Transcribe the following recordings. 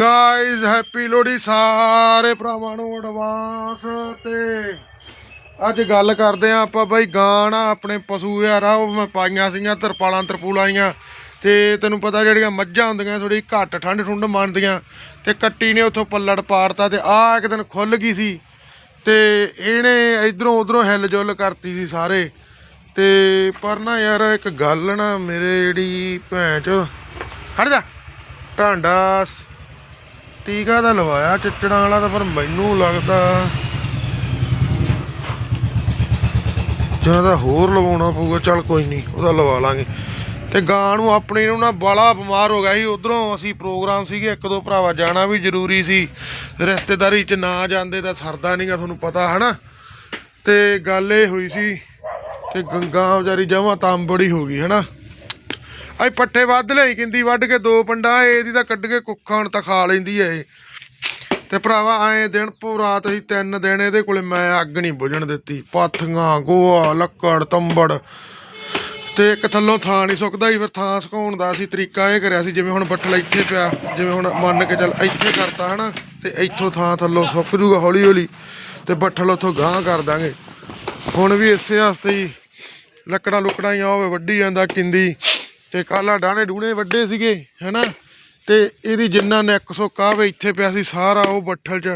Guys happy Lohri ਸਾਰੇ ਭਰਾਵਾਂ ਨੂੰ ਐਡਵਾਂਸ ਤੇ। ਅੱਜ ਗੱਲ ਕਰਦੇ ਆ ਆਪਾਂ ਬਾਈ ਗਾਣਾ ਆਪਣੇ ਪਸ਼ੂ ਯਾਰ ਆ ਉਹ ਮੈਂ ਪਾਈਆਂ ਸੀਗੀਆਂ, ਤਰਪਾਲਾਂ ਤਰਪੂਲਾਈਆਂ ਤੇ ਤੈਨੂੰ ਪਤਾ ਜਿਹੜੀਆਂ ਮੱਝਾਂ ਹੁੰਦੀਆਂ ਥੋੜੀ ਘੱਟ ਠੰਡ ਠੁੰਡ ਮੰਨਦੀਆਂ। ਤੇ ਕੱਟੀ ਨੇ ਉੱਥੋਂ ਪੱਲੜ ਪਾੜਤਾ ਤੇ ਆ ਇੱਕ ਦਿਨ ਖੁੱਲ ਗਈ ਸੀ। ਤੇ ਇਹਨੇ ਇਧਰੋਂ ਉਧਰੋਂ ਹਿੱਲ ਜੁੱਲ ਕਰਤੀ ਸੀ ਸਾਰੇ। ਤੇ ਪਰ ਨਾ ਯਾਰ, ਇੱਕ ਗੱਲ ਨਾ ਮੇਰੇ ਜਿਹੜੀ ਭੈਣ ਚ, ਖੜ ਜਾ। ਢਾਂਡਾ ਟੀਕਾ ਤਾਂ ਲਵਾਇਆ, ਚਿੱਟੜਾਂ ਵਾਲਾ ਤਾਂ ਪਰ ਮੈਨੂੰ ਲੱਗਦਾ। ਜਾਂ ਤਾਂ ਹੋਰ ਲਵਾਉਣਾ ਪਊਗਾ, ਚੱਲ ਕੋਈ ਨਹੀਂ, ਉਹਦਾ ਲਵਾ ਲਾਂਗੇ। ਤੇ ਗਾਂ ਨੂੰ ਆਪਣੇ ਨੂੰ ਨਾ ਬਾਲਾ ਬਿਮਾਰ ਹੋ ਗਿਆ ਸੀ, ਉਧਰੋਂ ਅਸੀਂ ਪ੍ਰੋਗਰਾਮ ਸੀਗੇ, ਇੱਕ ਦੋ ਭਰਾਵਾ ਜਾਣਾ ਵੀ ਜ਼ਰੂਰੀ ਸੀ। ਰਿਸ਼ਤੇਦਾਰੀ 'ਚ ਨਾ ਜਾਂਦੇ ਤਾਂ ਸਰਦਾ ਨਹੀਂਗਾ ਤੁਹਾਨੂੰ ਪਤਾ, ਹਨਾ? ਤੇ ਗੱਲ ਇਹ ਹੋਈ ਸੀ, ਤੇ ਗੰਗਾ ਵਿਚਾਰੀ ਜਮਾਂ ਤਾਂਬੜੀ ਹੋ ਗਈ, ਹਨਾ? ਅੱਜ ਪੱਠੇ ਵੱਧ ਲਈ ਕਿੰਦੀ ਵੱਢ ਕੇ ਦੋ ਪੰਡਾ, ਇਹਦੀ ਤਾਂ ਕੱਢ ਕੇ ਕੁੱਖਾਂ ਹੁਣ ਤਾਂ ਖਾ ਲੈਂਦੀ ਐ ਇਹ। ਤੇ ਭਰਾਵਾ ਆਏ ਦਿਨ ਪੂ ਰਾਤ ਅਸੀਂ ਤਿੰਨ ਦਿਨ ਇਹਦੇ ਕੋਲੇ ਮੈਂ ਅੱਗ ਨਹੀਂ ਬੁਝਣ ਦਿੱਤੀ। ਪਾਥੀਆਂ ਗੋਆ ਲੱਕੜ, ਤੰਬੜ। ਤੇ ਇੱਕ ਥੱਲੋਂ ਥਾਂ ਨਹੀਂ ਸੁੱਕਦਾ ਸੀ, ਫਿਰ ਥਾਂ ਸੁਕਾਉਣ ਦਾ ਅਸੀਂ ਤਰੀਕਾ ਇਹ ਕਰਿਆ ਸੀ, ਜਿਵੇਂ ਹੁਣ ਬੱਠਲ ਇੱਥੇ ਪਿਆ, ਜਿਵੇਂ ਹੁਣ ਮੰਨ ਕੇ ਚੱਲ ਇੱਥੇ ਕਰਤਾ ਹਨਾ, ਤੇ ਇੱਥੋਂ ਥਾਂ ਥੱਲੋਂ ਸੁੱਕ ਜੂਗਾ ਹੌਲੀ ਹੌਲੀ ਤੇ ਬੱਠਲ ਉੱਥੋਂ ਗਾਂਹ ਕਰ ਦਾਂਗੇ। ਹੁਣ ਵੀ ਇਸੇ ਵਾਸਤੇ ਹੀ ਲੱਕੜਾਂ ਲੁਕੜਾਂ ਹੀ ਆ ਹੋਵੇ ਵੱਢੀ ਜਾਂਦਾ ਕਿੰਦੀ। ਤੇ ਕਾਲਾ ਡਾਣੇ ਡੂਣੇ ਵੱਡੇ ਸੀਗੇ, ਹੈਨਾ? ਤੇ ਇਹਦੀ ਜਿੰਨਾ ਨੈਕ ਸੁੱਕਾ ਵੇ ਇੱਥੇ ਪਿਆ ਸੀ, ਸਾਰਾ ਉਹ ਬੱਠਲ 'ਚ,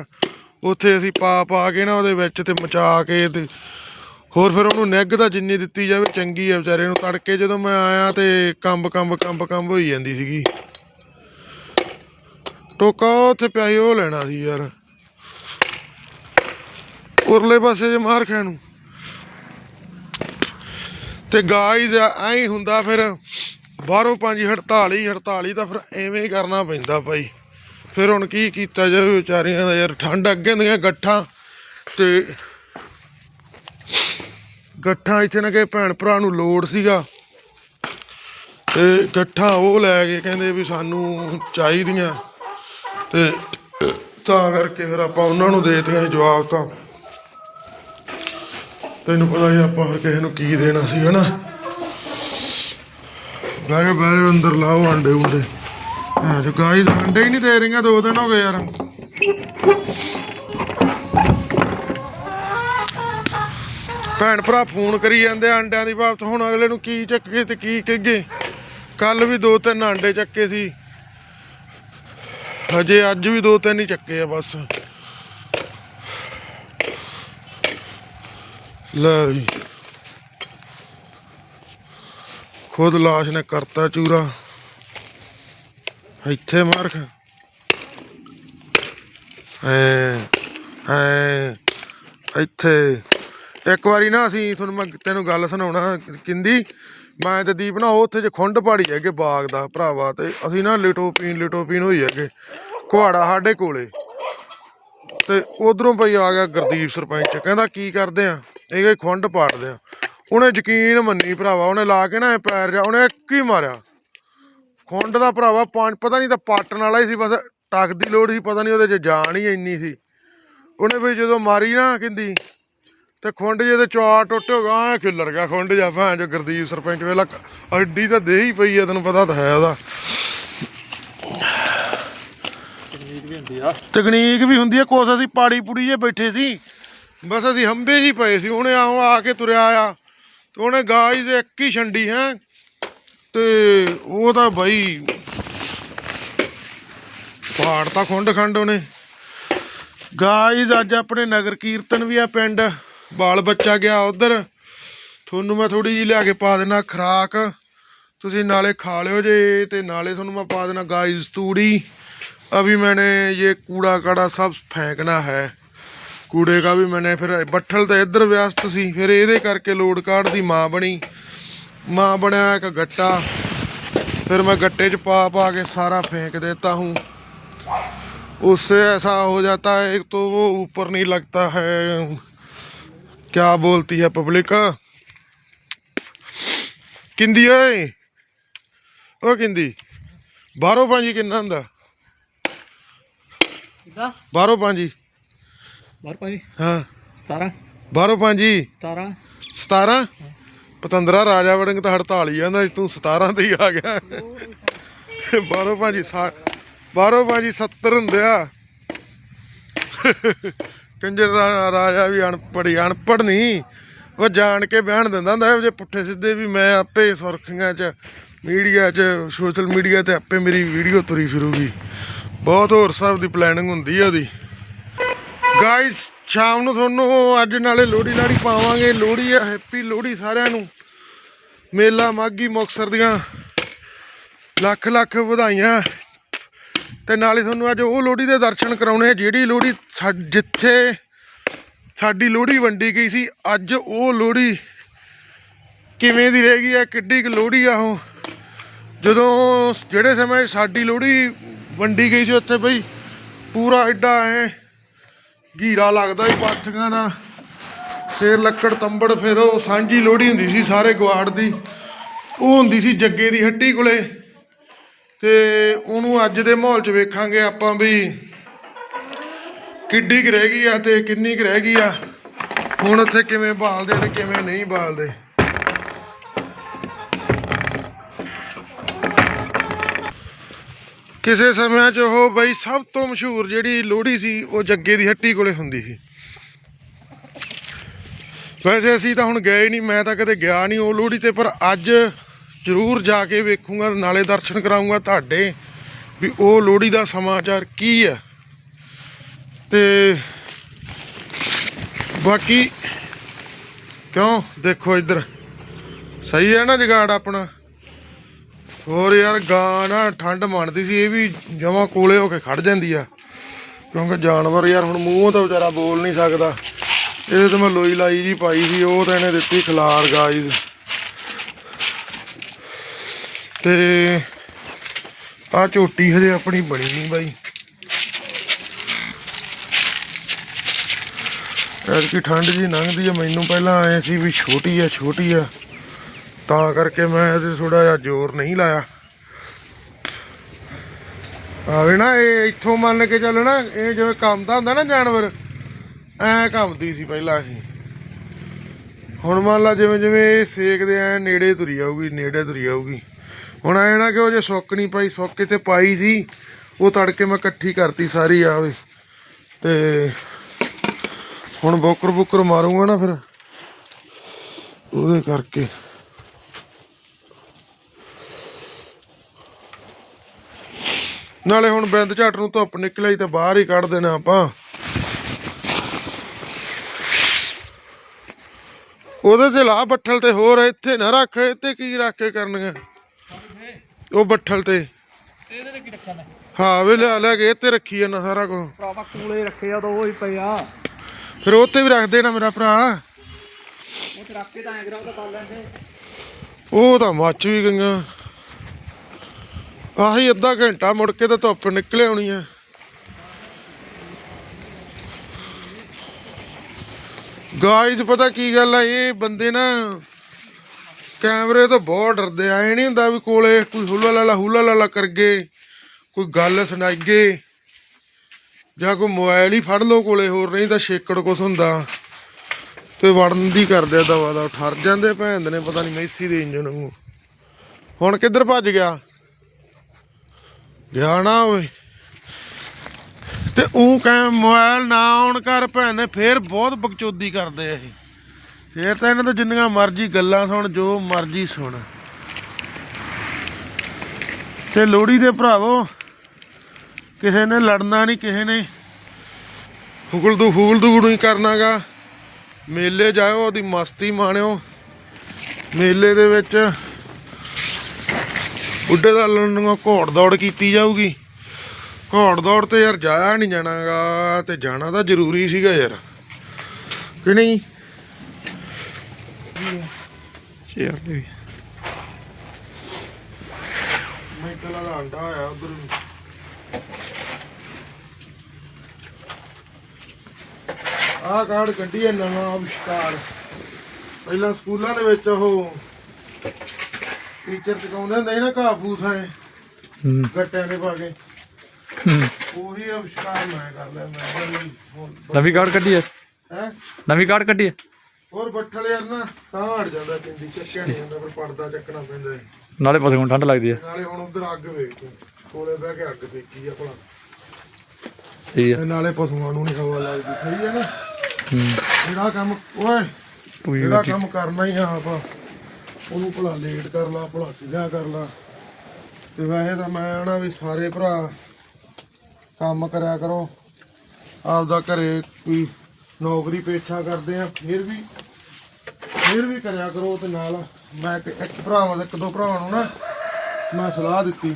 ਉੱਥੇ ਅਸੀਂ ਪਾ ਪਾ ਕੇ ਨਾ ਉਹਦੇ ਵਿੱਚ ਤੇ ਮਚਾ ਕੇ ਤੇ ਹੋਰ ਫਿਰ ਉਹਨੂੰ ਨਿੱਘ ਤਾਂ ਜਿੰਨੀ ਦਿੱਤੀ ਜਾਵੇ, ਚੰਗੀ ਆ ਵਿਚਾਰੇ ਨੂੰ। ਤੜਕੇ ਜਦੋਂ ਮੈਂ ਆਇਆ ਤੇ ਕੰਬ ਕੰਬ ਕੰਬ ਕੰਬ ਹੋਈ ਜਾਂਦੀ ਸੀਗੀ। ਟੋਕਾ ਉੱਥੇ ਪਿਆ ਸੀ, ਉਹ ਲੈਣਾ ਸੀ ਯਾਰ। ਉਰਲੇ ਪਾਸੇ ਜੇ ਮਾਰ ਖਾਣ ਨੂੰ। ਤੇ ਗਾਈਜ਼ ਐਂ ਹੁੰਦਾ ਫਿਰ ਬਾਹਰੋਂ ਪੰਜ ਹੜਤਾਲੀ ਹੜਤਾਲੀ ਤਾਂ ਫਿਰ ਐਵੇਂ ਹੀ ਕਰਨਾ ਪੈਂਦਾ ਭਾਈ। ਫਿਰ ਹੁਣ ਕੀ ਕੀਤਾ ਜਾਵੇ ਵਿਚਾਰੀਆਂ ਦਾ ਯਾਰ, ਠੰਡ ਅੱਗੇ ਦੀਆਂ ਗੱਠਾਂ ਤੇ ਗੱਠਾਂ ਇੱਥੇ ਨਾ ਕਿ ਭੈਣ ਭਰਾ ਨੂੰ ਲੋੜ ਸੀਗਾ। ਤੇ ਗੱਠਾਂ ਉਹ ਲੈ ਕੇ ਕਹਿੰਦੇ ਵੀ ਸਾਨੂੰ ਚਾਹੀਦੀਆਂ ਤੇ ਤਾਂ ਕਰਕੇ ਫਿਰ ਆਪਾਂ ਉਹਨਾਂ ਨੂੰ ਦੇ ਦਿੱਤੀਆਂ ਜਵਾਬ ਤਾਂ। ਤੈਨੂੰ ਪਤਾ ਹੀ ਆਪਾਂ ਫਿਰ ਕਿਸੇ ਨੂੰ ਕੀ ਦੇਣਾ ਸੀ, ਹਨਾ? ਬਾਰੇ ਬਾਰੇ ਅੰਦਰ ਲਾਓ ਆਂਡੇ ਉਂਡੇ ਹਾਂ ਜੋ ਗਾਈਸ ਆਂਡੇ ਹੀ ਨਹੀਂ ਦੇ ਰਹੀਆਂ, ਦੋ ਦਿਨ ਹੋ ਗਏ ਯਾਰ। ਭੈਣ ਭਰਾ ਫੋਨ ਕਰੀ ਜਾਂਦੇ ਆਂਡਿਆਂ ਦੀ ਬਾਬਤ। ਹੁਣ ਅਗਲੇ ਨੂੰ ਕੀ ਚੱਕੇ ਤੇ ਕੀ ਕਹਗੇ ਕੱਲ ਵੀ ਦੋ ਤਿੰਨ ਆਂਡੇ ਚੱਕੇ ਸੀ। ਹਜੇ ਅੱਜ ਵੀ ਦੋ ਤਿੰਨ ਹੀ ਚੱਕੇ ਆ ਬਸ। ਲੈ ਵੀ। ਖੁਦ ਲਾਸ਼ ਨੇ ਕਰਤਾ ਚੂਰਾ। ਇੱਥੇ ਮਾਰ ਖਾ ਐ ਐ ਇੱਥੇ। ਇੱਕ ਵਾਰੀ ਨਾ ਅਸੀਂ ਤੁਹਾਨੂੰ ਮੈਂ ਤੈਨੂੰ ਗੱਲ ਸੁਣਾਉਣਾ, ਕਿੰਦੀ? ਮੈਂ ਤੇ ਦੀਪ ਨਾ ਉਹ ਉੱਥੇ ਜੇ ਖੁੰਡ ਪਾੜੀ ਹੈਗੇ ਬਾਗ ਦਾ ਭਰਾਵਾ ਤੇ ਅਸੀਂ ਨਾ ਲਿਟੋ ਪੀਣ ਲਿਟੋ ਪੀਣ ਹੋਈ ਹੈਗੇ, ਕੁਹਾੜਾ ਸਾਡੇ ਕੋਲੇ। ਤੇ ਉਧਰੋਂ ਭਈ ਆ ਗਿਆ ਗੁਰਦੀਪ ਸਰਪੰਚ, ਕਹਿੰਦਾ ਕੀ ਕਰਦੇ ਆ? ਇਹ ਖੁੰਡ ਪਾੜਦੇ ਆ। ਉਹਨੇ ਯਕੀਨ ਮੰਨੀ ਭਰਾਵਾ ਉਹਨੇ ਲਾ ਕੇ ਨਾ ਇਹ ਪੈਰ ਜਾ ਉਹਨੇ ਇੱਕ ਹੀ ਮਾਰਿਆ। ਖੁੰਡ ਦਾ ਭਰਾਵਾ ਪੰਜ ਪਤਾ ਨਹੀਂ ਤਾਂ ਪਾਟਣ ਵਾਲਾ ਹੀ ਸੀ ਬਸ ਟੱਕ ਦੀ ਲੋੜ ਸੀ ਪਤਾ ਨਹੀਂ ਉਹਦੇ 'ਚ ਜਾਨ ਹੀ ਇੰਨੀ ਸੀ। ਉਹਨੇ ਵੀ ਜਦੋਂ ਮਾਰੀ ਨਾ ਕਹਿੰਦੀ ਤੇ ਖੁੰਡ ਜੇ ਤੇ ਚਾਰ ਟੁੱਟ ਹੋ ਗਿਆ ਐ ਖਿੱਲਰ ਗਿਆ ਖੁੰਡ ਜਾ ਭਾਂ ਜੋ ਗੁਰਦੀਪ ਸਰਪੰਚ ਵੇਲਾ ਅੱਡੀ ਤਾਂ ਦੇ ਹੀ ਪਈ ਆ ਤੈਨੂੰ ਪਤਾ ਤਾਂ ਹੈ ਉਹਦਾ। ਤਕਨੀਕ ਵੀ ਹੁੰਦੀ ਆ। ਤਕਨੀਕ ਵੀ ਹੁੰਦੀ ਹੈ ਕੁਛ ਅਸੀਂ ਪਾੜੀ ਪੁੜੀ ਜੇ ਬੈਠੇ ਸੀ ਬਸ ਅਸੀਂ ਹੰਬੇ ਜੀ ਪਏ ਸੀ ਉਹਨੇ ਆਉਂ ਆ ਕੇ ਤੁਰਿਆ ਆ। ਤੇ ਉਹਨੇ ਗਾਈਜ਼ ਇੱਕ ਹੀ ਛੰਡੀ ਹੈ ਤੇ ਉਹ ਤਾਂ ਬਾਈ ਪਹਾੜ ਤਾਂ ਖੁੰਡ ਖੰਡ ਉਹਨੇ ਗਾਈਜ਼ ਅੱਜ ਆਪਣੇ ਨਗਰ ਕੀਰਤਨ ਵੀ ਆ ਪਿੰਡ ਬਾਲ ਬੱਚਾ ਗਿਆ ਉਧਰ ਤੁਹਾਨੂੰ ਮੈਂ ਥੋੜੀ ਜਿਹੀ ਲਿਆ ਕੇ ਪਾ ਦੇਣਾ ਖਰਾਕ ਤੁਸੀਂ ਨਾਲੇ ਖਾ ਲਿਓ ਜੇ ਤੇ ਨਾਲੇ ਤੁਹਾਨੂੰ ਮੈਂ ਪਾ ਦੇਣਾ ਗਾਈਜ਼ ਤੂੜੀ अभी मैंने ये कूड़ा काड़ा सब फेंकना है ਕੂੜੇ ਦਾ ਵੀ ਮੈਨੇ ਫਿਰ ਬੱਠਲ ਤੇ ਇੱਧਰ ਵਿਅਸਤ ਸੀ ਫਿਰ ਇਹਦੇ ਕਰਕੇ ਲੋਡ ਕਾਰਡ ਦੀ ਮਾਂ ਬਣੀ ਮਾਂ ਬਣਿਆ ਇੱਕ ਗੱਟਾ ਫਿਰ ਮੈਂ ਗੱਟੇ 'ਚ ਪਾ ਪਾ ਕੇ ਸਾਰਾ फेंक देता हूँ उससे ऐसा हो जाता है एक तो वो ऊपर नहीं लगता है क्या बोलती है पब्लिक किंदी ਓਏ ਉਹ ਕਿੰਦੀ ਬਾਹਰੋਂ ਭਾਂਜੀ ਕਿੰਨਾ ਹੁੰਦਾ ਕਿਦਾਂ ਬਾਹਰੋਂ ਭਾਂਜੀ ਬਾਹਰ ਭਾਜੀ? ਹਾਂ। 17 ਬਾਹਰੋਂ ਭਾਂਜੀ 17 17 ਪਤੰਦਰਾ ਰਾਜਾ ਵੜਿੰਗ ਤਾਂ 48 ਆਂਦਾ ਤੂੰ 17 ਤੇ ਹੀ ਆ ਗਿਆ। ਬਾਹਰੋਂ ਸਾ ਬਾਹਰੋਂ ਭਾਜੀ 70 ਹੁੰਦੇ ਆ। ਕੰਜਰ ਰਾਜਾ ਵੀ ਅਨਪੜ੍ਹ ਅਨਪੜ੍ਹ ਨਹੀਂ। ਉਹ ਜਾਣ ਕੇ ਬਿਆਨ ਦਿੰਦਾ ਹੁੰਦਾ ਜੇ ਪੁੱਠੇ ਸਿੱਧੇ ਵੀ ਮੈਂ ਆਪੇ ਸੁਰਖੀਆਂ 'ਚ ਮੀਡੀਆ 'ਚ ਸੋਸ਼ਲ ਮੀਡੀਆ ਤੇ ਆਪੇ ਮੇਰੀ ਵੀਡੀਓ ਤੁਰੀ ਫਿਰੂਗੀ। ਬਹੁਤ ਹੋਰ ਹਿਸਾਬ ਦੀ ਪਲੈਨਿੰਗ ਹੁੰਦੀ ਆ ਉਹਦੀ। ਗਾਇਸ ਸ਼ਾਮ ਨੂੰ ਤੁਹਾਨੂੰ ਅੱਜ ਨਾਲੇ ਲੋਹੜੀ ਲਾੜੀ ਪਾਵਾਂਗੇ। ਲੋਹੜੀ ਆ ਹੈਪੀ ਲੋਹੜੀ ਸਾਰਿਆਂ ਨੂੰ। ਮੇਲਾ ਮਾਗੀ ਮੁਕਤਸਰ ਦੀਆਂ ਲੱਖ ਲੱਖ ਵਧਾਈਆਂ। ਤੇ ਨਾਲੇ ਤੁਹਾਨੂੰ ਅੱਜ ਉਹ ਲੋਹੜੀ ਦੇ ਦਰਸ਼ਨ ਕਰਾਉਣੇ ਆ, ਜਿਹੜੀ ਲੋਹੜੀ ਸਾ- ਜਿੱਥੇ ਸਾਡੀ ਲੋਹੜੀ ਵੰਡੀ ਗਈ ਸੀ, ਅੱਜ ਉਹ ਲੋਹੜੀ ਕਿਵੇਂ ਦੀ ਰਹਿ ਗਈ ਆ ਕਿੱਡੀ ਕੁ ਲੋਹੜੀ ਆ ਉਹ। ਜਦੋਂ ਜਿਹੜੇ ਸਮੇਂ ਸਾਡੀ ਲੋਹੜੀ ਵੰਡੀ ਗਈ ਸੀ, ਉੱਥੇ ਬਈ ਪੂਰਾ ਐਡਾ ਐ ਘੀਰਾ ਲੱਗਦਾ ਸੀ ਪਾਥੀਆਂ ਦਾ। ਫੇਰ ਲੱਕੜ ਤੰਬੜ, ਫਿਰ ਉਹ ਸਾਂਝੀ ਲੋਹੜੀ ਹੁੰਦੀ ਸੀ ਸਾਰੇ ਗਵਾੜ ਦੀ। ਉਹ ਹੁੰਦੀ ਸੀ ਜੱਗੇ ਦੀ ਹੱਟੀ ਕੋਲੇ। ਤੇ ਉਹਨੂੰ ਅੱਜ ਦੇ ਮਾਹੌਲ 'ਚ ਵੇਖਾਂਗੇ ਆਪਾਂ ਵੀ ਕਿੱਡੀ ਕੁ ਰਹਿ ਗਈ ਆ ਤੇ ਕਿੰਨੀ ਕੁ ਰਹਿ ਗਈ ਆ। ਹੁਣ ਉੱਥੇ ਕਿਵੇਂ ਬਾਲਦੇ ਤੇ ਕਿਵੇਂ ਨਹੀਂ ਬਾਲਦੇ। ਕਿਸੇ ਸਮਿਆਂ 'ਚ ਉਹ ਬਈ ਸਭ ਤੋਂ ਮਸ਼ਹੂਰ ਜਿਹੜੀ ਲੋਹੜੀ ਸੀ, ਉਹ ਜੱਗੇ ਦੀ ਹੱਟੀ ਕੋਲੇ ਹੁੰਦੀ ਸੀ। ਵੈਸੇ ਅਸੀਂ ਤਾਂ ਹੁਣ ਗਏ ਨਹੀਂ, ਮੈਂ ਤਾਂ ਕਦੇ ਗਿਆ ਨਹੀਂ ਉਹ ਲੋਹੜੀ ਤੇ, ਪਰ ਅੱਜ ਜ਼ਰੂਰ ਜਾ ਕੇ ਵੇਖੂੰਗਾ, ਨਾਲੇ ਦਰਸ਼ਨ ਕਰਾਉਂਗਾ ਤੁਹਾਡੇ ਵੀ ਉਹ ਲੋਹੜੀ ਦਾ ਸਮਾਚਾਰ ਕੀ ਹੈ। ਤੇ ਬਾਕੀ ਕਿਉਂ ਦੇਖੋ ਇੱਧਰ। ਸਹੀ ਹੈ ਨਾ ਜਗਾੜ ਆਪਣਾ? ਹੋਰ ਯਾਰ ਗਾਂ ਨਾ ਠੰਡ ਮੰਨਦੀ ਸੀ, ਇਹ ਵੀ ਜਮਾਂ ਕੋਲੇ ਹੋ ਕੇ ਖੜ ਜਾਂਦੀ ਆ। ਕਿਉਂਕਿ ਜਾਨਵਰ ਯਾਰ ਹੁਣ ਮੂੰਹੋਂ ਤਾਂ ਵਿਚਾਰਾ ਬੋਲ ਨਹੀਂ ਸਕਦਾ। ਇਹਦੇ ਤੇ ਮੈਂ ਲੋਈ ਲਾਈ ਜੀ ਪਾਈ ਸੀ, ਉਹ ਤਾਂ ਇਹਨੇ ਦਿੱਤੀ ਖਲਾਰ ਗਾਈਜ਼ ਤੇ ਆ ਝੋਟੀ ਹਜੇ ਆਪਣੀ ਬਣੀ ਨਹੀਂ ਬਾਈ। ਐਤਕੀ ਠੰਡ ਜੀ ਲੰਘਦੀ ਆ, ਮੈਨੂੰ ਪਹਿਲਾਂ ਆਏ ਸੀ ਵੀ ਛੋਟੀ ਆ ਛੋਟੀ ਆ। ਤਾਂ ਕਰਕੇ ਮੈਂ ਇਹਦੇ ਥੋੜਾ ਜਿਹਾ ਜ਼ੋਰ ਨਹੀਂ ਲਾਇਆ। ਆਵੇ ਨਾ, ਇਹ ਇੱਥੋਂ ਮੰਨ ਕੇ ਚੱਲ ਨਾ, ਇਹ ਜਿਵੇਂ ਕੰਮਦਾ ਹੁੰਦਾ ਨਾ ਜਾਨਵਰ, ਐ ਕੰਮਦੀ ਸੀ ਪਹਿਲਾਂ ਇਹ। ਹੁਣ ਮੰਨ ਲਾ ਜਿਵੇਂ ਜਿਵੇਂ ਇਹ ਸੇਕਦੇ ਐ, ਨੇੜੇ ਤੁਰੀ ਜਾਊਗੀ ਨੇੜੇ ਤੁਰੀ ਜਾਊਗੀ ਹੁਣ ਐ ਨਾ ਕਿ ਉਹ ਜੇ ਸੁੱਕ ਨਹੀਂ ਪਾਈ, ਸੁੱਕ ਕਿਤੇ ਪਾਈ ਸੀ, ਉਹ ਤੜਕੇ ਮੈਂ ਇਕੱਠੀ ਕਰਤੀ ਸਾਰੀ ਆਵੇ। ਤੇ ਹੁਣ ਬੋਕਰ ਬੁਕਰ ਮਾਰੂਗਾ ਨਾ ਫਿਰ, ਉਹਦੇ ਕਰਕੇ। ਨਾਲੇ ਹੁਣ ਬਿੰਦ ਝੱਟ ਨੂੰ ਧੁੱਪ ਨਿਕਲੇ ਤਾਂ ਬਾਹਰ ਹੀ ਕੱਢ ਦੇਣਾ ਆਪਾਂ। ਉਹਦੇ ਤੇ ਲਾ ਬੱਠਲ ਤੇ ਹੋਰ ਇੱਥੇ ਨਾ ਰੱਖ ਇੱਥੇ ਕੀ ਰੱਖ ਕੇ ਕਰਨੀਆਂ ਉਹ ਬੱਠਲ ਤੇ। ਇਹਦੇ ਤੇ ਕੀ ਰੱਖਿਆ ਮੈਂ ਹਾਂ ਵੇ ਲਿਆ ਲਿਆ ਕੇ ਇੱਥੇ ਰੱਖੀ ਜਾਂਦਾ ਸਾਰਾ ਕੁਝ ਭਰਾਵਾ ਕੂਲੇ ਰੱਖੇ ਆ ਤਾਂ ਉਹ ਹੀ ਪਿਆ ਫਿਰ ਉੱਥੇ ਵੀ ਰੱਖ ਦੇਣਾ ਮੇਰਾ ਭਰਾ। ਉਹ ਤੇ ਰੱਖ ਕੇ ਤਾਂ ਐਂ ਕਰਾ ਤਾਂ ਕਰ ਲੈਂਦੇ ਉਹ ਤਾਂ ਮੱਚ ਵੀ ਗਈਆਂ। ਆਹੀ ਅੱਧਾ ਘੰਟਾ ਮੁੜ ਕੇ ਤਾਂ ਧੁੱਪ ਨਿਕਲੇ ਆਉਣੀ ਆ। ਗਾਇਸ ਪਤਾ ਕੀ ਗੱਲ ਆ, ਇਹ ਬੰਦੇ ਨਾ ਕੈਮਰੇ ਤੋਂ ਬਹੁਤ ਡਰਦੇ ਆ। ਐ ਨਹੀਂ ਹੁੰਦਾ ਵੀ ਕੋਲੇ ਕੋਈ ਹੁਲਾ ਲਾਲਾ ਹੁਲਾ ਲਾਲਾ ਕਰ ਗਏ, ਕੋਈ ਗੱਲ ਸੁਣਾਈਏ ਜਾਂ ਕੋਈ ਮੋਬਾਈਲ ਹੀ ਫੜ ਲਓ ਕੋਲੇ, ਹੋਰ ਨਹੀਂ ਤਾਂ ਛੇਕੜ ਕੁਛ ਹੁੰਦਾ। ਤੇ ਵੜਨ ਦੀ ਕਰਦੇ ਆ ਦਵਾ ਦਾ ਠਰ ਜਾਂਦੇ ਭੈਣ ਦੇ ਨੇ, ਪਤਾ ਨਹੀਂ ਮੈਸੀ ਦੇ ਇੰਜਨ ਨੂੰ ਹੁਣ ਕਿੱਧਰ ਭੱਜ ਗਿਆ? ਗਿਆ ਨਾ ਓਏ। ਤੇ ਉਹ ਕਹੇ ਮੋਬਾਈਲ ਨਾ ਆਉਣ ਕਰ ਭੈਣ ਦੇ, ਫੇਰ ਬਹੁਤ ਬਕਚੋਦੀ ਕਰਦੇ ਆ ਇਹ। ਫੇਰ ਤਾਂ ਇਹਨਾਂ ਤੋਂ ਜਿੰਨੀਆਂ ਮਰਜ਼ੀ ਗੱਲਾਂ ਸੁਣ, ਜੋ ਮਰਜ਼ੀ ਸੁਣ। ਤੇ ਲੋੜੀ ਦੇ ਭਰਾਵੋ, ਕਿਸੇ ਨੇ ਲੜਨਾ ਨਹੀਂ, ਕਿਸੇ ਨੇ ਹੁਗਲ ਦੂ ਹੁਗਲ ਦੂ ਨਹੀਂ ਕਰਨਾਗਾ। ਮੇਲੇ ਜਾਓ ਉਹਦੀ ਮਸਤੀ ਮਾਣਿਓ। ਮੇਲੇ ਦੇ ਵਿੱਚ ਬੁੱਢੇ ਦਾ ਲੰਨੋਂ ਘੋੜ ਦੌੜ ਕੀਤੀ ਜਾਊਗੀ। ਘੋੜ ਦੌੜ ਤੇ ਯਾਰ ਜਾਇਆ ਨਹੀਂ ਜਾਣਾਗਾ ਤੇ ਜਾਣਾ ਤਾਂ ਜ਼ਰੂਰੀ ਸੀਗਾ ਯਾਰ। ਕਿ ਨਹੀਂ? ਚੇਅਰ ਦੇ ਵੀ। ਮੈਂ ਤਲਾ ਦਾ ਅੰਡਾ ਆਇਆ ਉਧਰ ਆਹ ਕਾਰਡ ਕੱਢੀ ਹੈ ਨਵਾਂ ਆਵਿਸ਼ਕਾਰ ਪਹਿਲਾਂ ਸਕੂਲਾਂ ਦੇ ਵਿੱਚ ਉਹ ਟੀਚਰ ਚਕਾਉਂਦੇ ਹੁੰਦੇ ਸੀ ਨਾ ਘਾਹ ਫੂਸ ਐ ਹੂੰ। ਗੱਟਿਆਂ ਦੇ ਪਾ ਕੇ। ਹੂੰ। ਉਹੀ ਆਵਿਸ਼ਕਾਰ ਮੈਂ ਕਰ ਲਿਆ ਮੈਂ ਕਿਹਾ ਵੀ ਹੁਣ ਨਵੀਂ ਕਾਰਡ ਕੱਢੀ ਹੈ? ਹੈ? ਨਵੀਂ ਕਾਰਡ ਕੱਢੀ ਹੈ? ਹੋਰ ਬੱਠਲ ਯਾਰ ਨਾ ਤਾਂ ਹਟ ਜਾਂਦਾ ਕਿੰਦੀ ਚੱਕਿਆ ਨਹੀਂ ਜਾਂਦਾ ਫਿਰ ਪਰਦਾ ਚੱਕਣਾ ਪੈਂਦਾ ਹੈ। ਨਾਲੇ ਪਾਸੇ ਹੁਣ ਠੰਡ ਲੱਗਦੀ ਹੈ? ਨਾਲੇ ਹੁਣ ਉਧਰ ਅੱਗ ਵੇਖ ਤੂੰ ਕੋਲੇ ਬਹਿ ਕੇ ਅੱਗ ਦੇਖੀ ਆ ਭਲਾ। ਸਹੀ ਤੇ ਨਾਲੇ ਪਸ਼ੂਆਂ ਨੂੰ ਨਹੀਂ ਹਵਾ ਲੱਗਦੀ ਸਹੀ ਹੈ ਨਾ? ਹੂੰ। ਜਿਹੜਾ ਕੰਮ ਓਏ ਜਿਹੜਾ ਕੰਮ ਕਰਨਾ ਹੀ ਆ ਆਪਾਂ। ਉਹਨੂੰ ਭਲਾ ਲੇਟ ਕਰ ਲਾ, ਭਲਾ ਸਿੱਧਾ ਕਰ ਲਾ। ਤੇ ਵੈਸੇ ਤਾਂ ਮੈਂ ਆਣਾ ਵੀ ਸਾਰੇ ਭਰਾ ਕੰਮ ਕਰਿਆ ਕਰੋ। ਆਪਦਾ ਘਰੇ ਕੋਈ ਨੌਕਰੀ ਪੇਸ਼ਾ ਕਰਦੇ ਆ, ਫਿਰ ਵੀ ਫਿਰ ਵੀ ਕਰਿਆ ਕਰੋ ਤੇ ਨਾਲ ਮੈਂ ਇੱਕ ਭਰਾਵਾਂ ਦਾ, ਇੱਕ ਦੋ ਭਰਾਵਾਂ ਨੂੰ ਨਾ ਮੈਂ ਸਲਾਹ ਦਿੱਤੀ।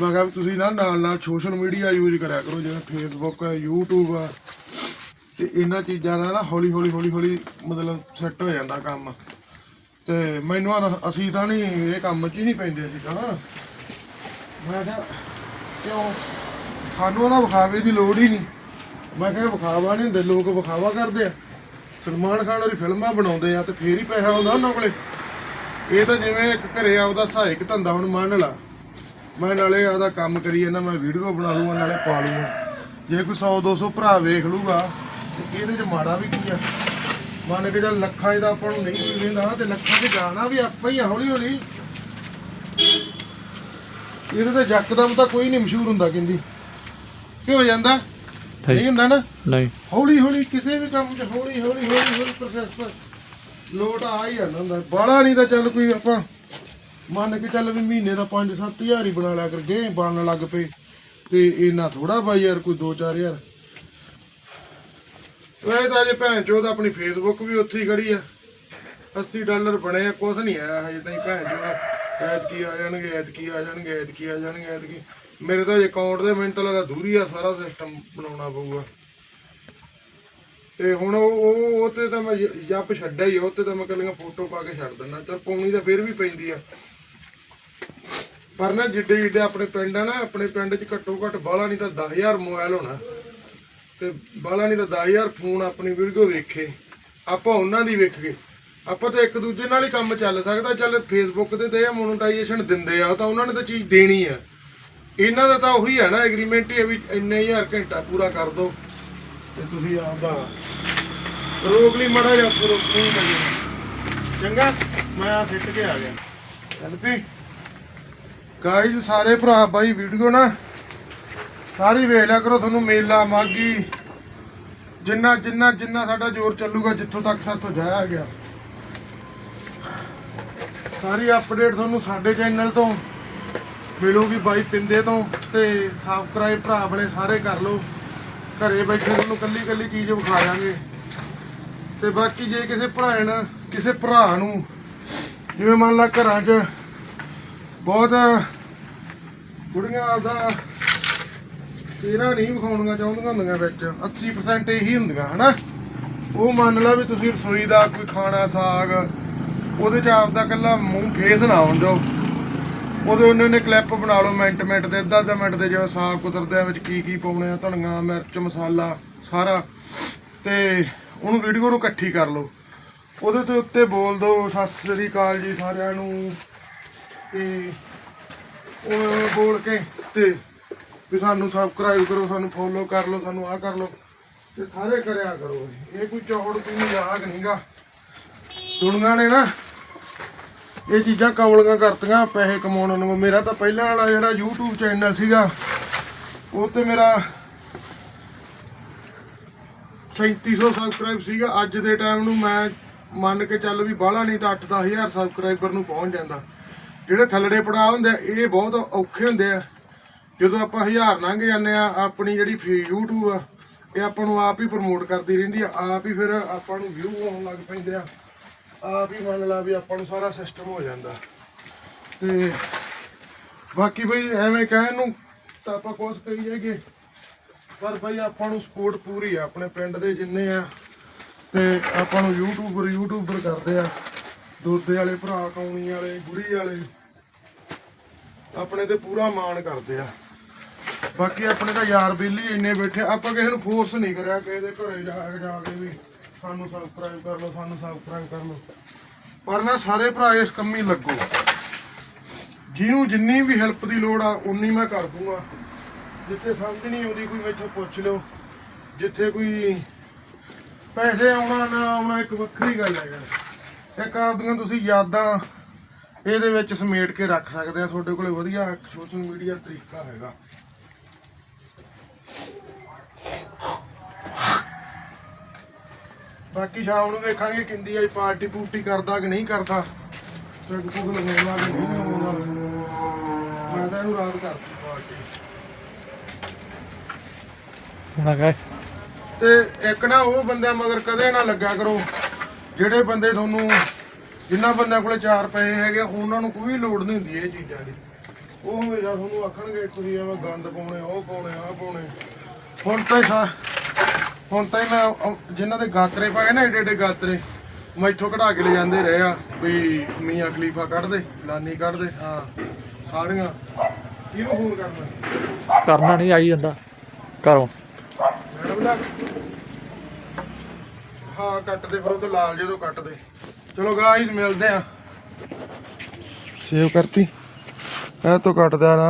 ਮੈਂ ਕਿਹਾ ਵੀ ਤੁਸੀਂ ਨਾ ਨਾਲ ਨਾਲ ਸੋਸ਼ਲ ਮੀਡੀਆ ਯੂਜ਼ ਕਰਿਆ ਕਰੋ, ਜਿਵੇਂ ਫੇਸਬੁੱਕ ਹੈ YouTube ਆ। ਤੇ ਇਹਨਾਂ ਚੀਜ਼ਾਂ ਦਾ ਨਾ ਹੌਲੀ ਹੌਲੀ ਹੌਲੀ ਹੌਲੀ ਮਤਲਬ ਸੈੱਟ ਹੋ ਜਾਂਦਾ ਕੰਮ। ਤੇ ਮੈਨੂੰ ਆਂ ਅਸੀਂ ਤਾਂ ਨਹੀਂ ਇਹ ਕੰਮ 'ਚ ਹੀ ਨਹੀਂ ਪੈਂਦੇ ਸੀ ਤਾਂ। ਮੈਂ ਕਿਹਾ, ਕਿਉਂ? ਸਾਨੂੰ ਉਹਦਾ ਵਿਖਾਵੇ ਦੀ ਲੋੜ ਹੀ ਨਹੀਂ ਮੈਂ ਕਿਹਾ, ਵਿਖਾਵਾ ਨਹੀਂ ਹੁੰਦੇ, ਲੋਕ ਵਿਖਾਵਾ ਕਰਦੇ ਆ। ਸਲਮਾਨ ਖਾਨ ਹੋਰੀ ਫਿਲਮਾਂ ਬਣਾਉਂਦੇ ਆ ਤੇ ਫੇਰ ਹੀ ਪੈਸਾ ਆਉਂਦਾ ਉਹਨਾਂ ਕੋਲੇ। ਇਹ ਤਾਂ ਜਿਵੇਂ ਇੱਕ ਘਰੇ ਆਪਦਾ ਸਹਾਇਕ ਧੰਦਾ ਹੁਣ ਮੰਨ ਲਾ। ਮੈਂ ਨਾਲੇ ਆਪਦਾ ਕੰਮ ਕਰੀ ਜਾਂਦਾ, ਮੈਂ ਵੀਡੀਓ ਬਣਾ ਲੂੰਗਾ, ਨਾਲੇ ਪਾ ਲੂੰਗਾ। ਜੇ ਕੋਈ 100 200 ਭਰਾ ਵੇਖ ਲੂਗਾ, ਤੇ ਇਹਦੇ ਚ ਮਾੜਾ ਵੀ ਕੀ ਆ? ਮੰਨ ਕੇ ਚੱਲ ਲੱਖਾਂ ਦਾ ਆਪਾਂ ਨੂੰ ਨਹੀਂ ਕੋਈ ਲੈਂਦਾ ਤੇ ਲੱਖਾਂ ਤੇ ਜਾਣਾ ਵੀ ਆਪਾਂ ਹੀ ਆ ਹੌਲੀ ਹੌਲੀ ਇਹਦੇ ਤੇ ਯਕਦਮ ਤਾਂ ਕੋਈ ਨਹੀਂ ਮਸ਼ਹੂਰ ਹੁੰਦਾ ਕਹਿੰਦੀ। ਕੀ ਹੋ ਜਾਂਦਾ? ਨਹੀਂ। ਹੁੰਦਾ ਨਾ? ਨਹੀਂ। ਹੌਲੀ ਹੌਲੀ ਕਿਸੇ ਵੀ ਕੰਮ 'ਚ ਹੌਲੀ ਹੌਲੀ ਹੌਲੀ ਹੌਲੀ ਪ੍ਰੋਸੈਸ ਲੋਟ ਆ ਹੀ ਜਾਂਦਾ ਹੁੰਦਾ। ਬਾਹਲਾ ਨਹੀਂ ਤਾਂ ਚੱਲ ਕੋਈ ਆਪਾਂ ਮੰਨ ਕੇ ਚੱਲ ਵੀ ਮਹੀਨੇ ਦਾ 5-7000 ਹੀ ਬਣਾ ਲਿਆ ਕਰ ਜੇ ਬਣਨ ਲੱਗ ਪਏ। ਤੇ ਇਹਨਾਂ ਥੋੜਾ ਬਾਈ ਯਾਰ ਕੋਈ 2-4000 ਵੈਸੇ ਤਾਂ ਅਜੇ ਭੈਣ ਚੋਦ ਆਪਣੀ ਫੇਸਬੁੱਕ ਵੀ ਉੱਥੇ ਹੀ ਖੜੀ ਆ। 80 ਡਾਲਰ ਬਣੇ ਆ ਕੁਝ ਨਹੀਂ ਆਇਆ ਹਜੇ ਤਾਈਂ ਭੈਣ ਚੋਦ। ਐਤਕੀ ਆ ਜਾਣਗੇ, ਐਤਕੀ ਆ ਜਾਣਗੇ, ਐਤਕੀ ਆ ਜਾਣਗੇ, ਐਤਕੀ। ਮੇਰੇ ਤਾਂ ਅਕਾਊਂਟ ਦੇ ਮਿੰਟ ਲਗਾ ਦੂਰੀ ਆ, ਸਾਰਾ ਸਿਸਟਮ ਬਣਾਉਣਾ ਪਊਗਾ। ਤੇ ਹੁਣ ਉਹ ਉਹ ਤੇ ਤਾਂ ਮੈਂ ਜੱਪ ਛੱਡਿਆ ਹੀ ਉਹ ਤੇ ਤਾਂ ਮੈਂ ਕੱਲੀਆਂ ਫੋਟੋ ਪਾ ਕੇ ਛੱਡ ਦਿੰਦਾ। ਚਲ ਪਾਉਣੀ ਤਾਂ ਫਿਰ ਵੀ ਪੈਂਦੀ ਆ। ਪਰ ਨਾ ਜਿੱਡੇ ਜਿੱਡੇ ਆਪਣੇ ਪਿੰਡ ਆ ਨਾ, ਆਪਣੇ ਪਿੰਡ 'ਚ ਘੱਟੋ ਘੱਟ ਬਾਹਲਾ ਨਹੀਂ ਤਾਂ 10000 ਮੋਬਾਈਲ ਹੋਣਾ। ਤੇ ਬਾਹਲਾ ਨਹੀਂ ਤਾਂ 10000 ਫੋਨ ਆਪਣੀ ਵੀਡੀਓ ਵੇਖੇ। ਆਪਾਂ ਉਹਨਾਂ ਦੀ ਵੇਖ ਕੇ ਆਪਾਂ ਤਾਂ ਇੱਕ ਦੂਜੇ ਨਾਲ ਹੀ ਕੰਮ ਚੱਲ ਸਕਦਾ। ਚੱਲ ਫੇਸਬੁੱਕ ਤੇ ਤੇ ਮੋਨਟਾਈਜੇਸ਼ਨ ਦਿੰਦੇ ਆ ਤਾਂ ਉਹਨਾਂ ਨੇ ਤਾਂ ਚੀਜ਼ ਦੇਣੀ ਆ। ਇਹਨਾਂ ਦਾ ਤਾਂ ਉਹੀ ਹੈ ਨਾ ਐਗਰੀਮੈਂਟ ਹੀ ਹੈ ਵੀ ਇੰਨੇ ਹਜ਼ਾਰ ਘੰਟਾ ਪੂਰਾ ਕਰ ਦੋ। ਤੇ ਤੁਸੀਂ ਆਪਦਾ ਰੋਕ ਲਈ ਮੜਾ ਜਾ ਰੋਕ ਨਹੀਂ ਲੱਗੇ ਚੰਗਾ, ਮੈਂ ਆ ਸਿੱਟ ਕੇ ਆ ਗਿਆ। ਚੱਲ ਪਈ ਗਾਇਜ਼ ਸਾਰੇ ਭਰਾ ਬਾਈ, ਵੀਡੀਓ ਨਾ ਸਾਰੀ ਵੇਖ ਲਿਆ ਕਰੋ ਤੁਹਾਨੂੰ ਮੇਲਾ ਮਾਗੀ ਜਿੰਨਾ ਜਿੰਨਾ ਜਿੰਨਾ ਸਾਡਾ ਜ਼ੋਰ ਚੱਲੂਗਾ, ਜਿੱਥੋਂ ਤੱਕ ਸਾਥੋਂ ਜਾਇਆ ਗਿਆ। ਸਾਰੀ ਅਪਡੇਟ ਤੁਹਾਨੂੰ ਸਾਡੇ ਚੈਨਲ ਤੋਂ ਮਿਲੂਗੀ ਬਾਈ ਪਿੰਦੇ ਤੋਂ ਤੇ ਸਬਸਕ੍ਰਾਈਬ ਭਰਾ ਆਪਣੇ ਸਾਰੇ ਕਰ ਲਓ। ਘਰੇ ਬੈਠੇ ਤੁਹਾਨੂੰ ਕੱਲੀ ਕੱਲੀ ਚੀਜ਼ ਵਿਖਾ ਦਾਂਗੇ ਤੇ ਬਾਕੀ ਜੇ ਕਿਸੇ ਭਰਾ ਨੇ, ਕਿਸੇ ਭਰਾ ਨੂੰ, ਜਿਵੇਂ ਮੰਨ ਲਾ ਘਰਾਂ 'ਚ ਬਹੁਤ ਕੁੜੀਆਂ ਦਾ ਤੇਰਾ ਨਹੀਂ ਵਿਖਾਉਣੀਆਂ ਚਾਹੁੰਦੀਆਂ ਹੁੰਦੀਆਂ ਵਿੱਚ 80% ਇਹੀ ਹੁੰਦੀਆਂ, ਹਨਾ? ਉਹ ਮੰਨ ਲਾ ਵੀ ਤੁਸੀਂ ਰਸੋਈ ਦਾ ਕੋਈ ਖਾਣਾ, ਸਾਗ, ਉਹਦੇ 'ਚ ਆਪਦਾ ਕੱਲਾ ਮੂੰਹ ਫੇਸ ਨਾ ਆਉਣ ਦਿਓ। ਉਹਦੇ ਉਹਨਾਂ ਨੇ ਕਲਿੱਪ ਬਣਾ ਲਓ, ਮਿੰਟ ਮਿੰਟ ਦੇ, ਅੱਧਾ ਅੱਧਾ ਮਿੰਟ ਦੇ, ਜਿਵੇਂ ਸਾਗ ਕੁਤਰਦੇ ਵਿੱਚ ਕੀ ਕੀ ਪਾਉਣੇ ਆ, ਧਨੀਆ, ਮਿਰਚ, ਮਸਾਲਾ ਸਾਰਾ। ਤੇ ਉਹਨੂੰ ਵੀਡੀਓ ਨੂੰ ਇਕੱਠੀ ਕਰ ਲਓ। ਉਹਦੇ ਤੇ ਉੱਤੇ ਬੋਲ ਦਿਓ ਸਤਿ ਸ੍ਰੀ ਅਕਾਲ ਜੀ ਸਾਰਿਆਂ ਨੂੰ। ਤੇ ਉਹ ਬੋਲ ਕੇ, ਤੇ ਵੀ ਸਾਨੂੰ ਸਬਸਕ੍ਰਾਈਬ ਕਰੋ, ਸਾਨੂੰ ਫੋਲੋ ਕਰ ਲਓ, ਸਾਨੂੰ ਆਹ ਕਰ ਲਓ ਤੇ ਸਾਰੇ ਕਰਿਆ ਕਰੋ ਇਹ। ਕੋਈ ਚੌੜ ਕੋਈ ਮਜ਼ਾਕ ਨਹੀਂਗਾ ਦੁਨੀਆ ਨੇ ਨਾ ਇਹ ਚੀਜ਼ਾਂ ਕਮਲੀਆਂ ਕਰਤੀਆਂ, ਪੈਸੇ ਕਮਾਉਣ ਨੂੰ। ਮੇਰਾ ਤਾਂ ਪਹਿਲਾਂ ਵਾਲਾ ਜਿਹੜਾ YouTube ਚੈਨਲ ਸੀਗਾ, ਉਹ ਤੇ ਮੇਰਾ 3700 ਸਬਸਕ੍ਰਾਈਬ ਸੀਗਾ। ਅੱਜ ਦੇ ਟਾਈਮ ਨੂੰ ਮੈਂ ਮੰਨ ਕੇ ਚੱਲ ਵੀ ਬਾਹਲਾ ਨਹੀਂ ਤਾਂ 8-10000 ਸਬਸਕ੍ਰਾਈਬਰ ਨੂੰ ਪਹੁੰਚ ਜਾਂਦਾ। ਜਿਹੜੇ ਥੱਲੜੇ ਪੜਾ ਹੁੰਦੇ ਆ, ਇਹ ਬਹੁਤ ਔਖੇ ਹੁੰਦੇ ਆ। ਜਦੋਂ ਆਪਾਂ ਹਜ਼ਾਰ ਲੰਘ ਜਾਂਦੇ ਆ, ਆਪਣੀ ਜਿਹੜੀ ਫੀ- YouTube ਆ, ਇਹ ਆਪਾਂ ਨੂੰ ਆਪ ਹੀ ਪ੍ਰਮੋਟ ਕਰਦੀ ਰਹਿੰਦੀ ਆ। ਆਪ ਹੀ ਫਿਰ ਆਪਾਂ ਨੂੰ ਵਿਊ ਆਉਣ ਲੱਗ ਪੈਂਦੇ ਆ। ਆਪ ਹੀ ਮੰਨ ਲਾ ਵੀ ਆਪਾਂ ਨੂੰ ਸਾਰਾ ਸਿਸਟਮ ਹੋ ਜਾਂਦਾ। ਤੇ ਬਾਕੀ ਬਈ ਐਵੇਂ ਕਹਿਣ ਨੂੰ ਤਾਂ ਆਪਾਂ ਕੁਛ ਕਹੀ ਜਾਈਏ। ਪਰ ਬਈ ਆਪਾਂ ਨੂੰ ਸਪੋਰਟ ਪੂਰੀ ਆ, ਆਪਣੇ ਪਿੰਡ ਦੇ ਜਿੰਨੇ ਆ। ਤੇ ਆਪਾਂ ਨੂੰ ਯੂਟਿਊਬਰ ਯੂਟਿਊਬਰ ਕਰਦੇ ਆ। ਦੋਦੇ ਵਾਲੇ, ਭਰਾ ਕੌਣੀ ਵਾਲੇ ਗੁੜੀ ਵਾਲੇ। ਆਪਣੇ ਤੇ ਪੂਰਾ ਮਾਣ ਕਰਦੇ ਆ। ਬਾਕੀ ਆਪਣੇ ਤਾਂ ਯਾਰ ਬੇਲੀ ਇੰਨੇ ਬੈਠੇ, ਆਪਾਂ ਕਿਸੇ ਨੂੰ ਫੋਰਸ ਨਹੀਂ ਕਰਿਆ, ਕਿਸੇ ਦੇ ਘਰੇ ਜਾ ਕੇ ਜਾ ਕੇ ਵੀ ਸਾਨੂੰ ਸਬਸਕ੍ਰਾਈਬ ਕਰ ਲਓ, ਸਾਨੂੰ ਸਬਸਕ੍ਰਾਈਬ ਕਰ ਲਓ। ਪਰ ਨਾ ਸਾਰੇ ਭਰਾ ਇਸ ਕੰਮੀ ਲੱਗੋ। ਜਿਹਨੂੰ ਜਿੰਨੀ ਵੀ ਹੈਲਪ ਦੀ ਲੋੜ ਆ ਉਨੀ ਮੈਂ ਕਰ ਦੂੰਗਾ। ਜਿੱਥੇ ਸਮਝ ਨਹੀਂ ਆਉਂਦੀ ਕੋਈ ਮੈਥੋਂ ਪੁੱਛ ਲਿਓ। ਜਿੱਥੇ ਕੋਈ ਪੈਸੇ ਆਉਣਾ ਨਾ ਆਉਣਾ, ਇੱਕ ਵੱਖਰੀ ਗੱਲ ਹੈ ਯਾਰ ਇੱਕ ਆਪਦੀਆਂ ਤੁਸੀਂ ਯਾਦਾਂ ਇਹਦੇ ਵਿੱਚ ਸਮੇਟ ਕੇ ਰੱਖ ਸਕਦੇ ਆ। ਤੁਹਾਡੇ ਕੋਲੇ ਵਧੀਆ ਸੋਸ਼ਲ ਮੀਡੀਆ ਤਰੀਕਾ ਹੈਗਾ। ਬਾਕੀ ਸ਼ਾਮ ਨੂੰ ਵੇਖਾਂਗੇ ਕਿੰਦੀ ਆਈ ਪਾਰਟੀ ਪੂਰਟੀ ਕਰਦਾ ਕਿ ਨਹੀਂ ਕਰਦਾ। ਤੇ ਗੂਗਲ ਲਗਾਉਂਦਾ ਕਿ ਨਹੀਂ ਲਗਾਉਂਦਾ। ਮੈਂ ਤਾਂ ਇਹਨੂੰ ਰਾਤ ਕਰਤੀ ਪਾਰਟੀ ਕਹੇ ਤੇ ਇੱਕ ਨਾ ਉਹ ਬੰਦਿਆਂ ਮਗਰ ਕਦੇ ਨਾ ਲੱਗਿਆ ਕਰੋ ਜਿਹੜੇ ਬੰਦੇ ਤੁਹਾਨੂੰ ਜਿਨ੍ਹਾਂ ਬੰਦਿਆਂ ਕੋਲੇ ਚਾਰ ਪੈਸੇ ਹੈਗੇ ਉਹਨਾਂ ਨੂੰ ਕੋਈ ਲੋੜ ਨਹੀਂ ਹੁੰਦੀ ਇਹ ਚੀਜ਼ਾਂ ਦੀ। ਉਹ ਹਮੇਸ਼ਾ ਤੁਹਾਨੂੰ ਆਖਣਗੇ ਤੁਸੀਂ ਐਵੇਂ ਗੰਦ ਪਾਉਣੇ ਉਹ ਪਾਉਣੇ ਆ ਪਾਉਣੇ। ਹੁਣ ਤਾਂ ਹੁਣ ਤਾਂ ਉਹ- ਜਿਨ੍ਹਾਂ ਦੇ ਗਾਤਰੇ ਪਾਏ ਨਾ ਏਡੇ ਏਡੇ ਗਾਤਰੇ ਮੈਥੋਂ ਕਢਾ ਕੇ ਲੈ ਜਾਂਦੇ ਰਹੇ ਆ ਵੀ ਮੀਆਂ ਖਲੀਫਾ ਕੱਢ ਦੇ ਲਾਨੀ ਕੱਢ ਦੇ ਹਾਂ ਸਾਰੀਆਂ। ਕਿਹਨੂੰ ਫੋਨ ਕਰਨਾ? ਕਰਨਾ ਨਹੀਂ ਆਈ ਜਾਂਦਾ ਘਰੋਂ। ਮੈਡਮ ਦਾ ਹਾਂ ਕੱਟ ਦੇ ਫਿਰ ਉਹ ਤੋਂ ਲਾਲ ਜੇ ਤੋਂ ਕੱਟ ਦੇ। ਚਲੋ ਗਾਇਸ ਮਿਲਦੇ ਆ। ਸੇਵ ਕਰਤੀ। ਇਹ ਤੋਂ ਕੱਟ ਦਿਆ ਨਾ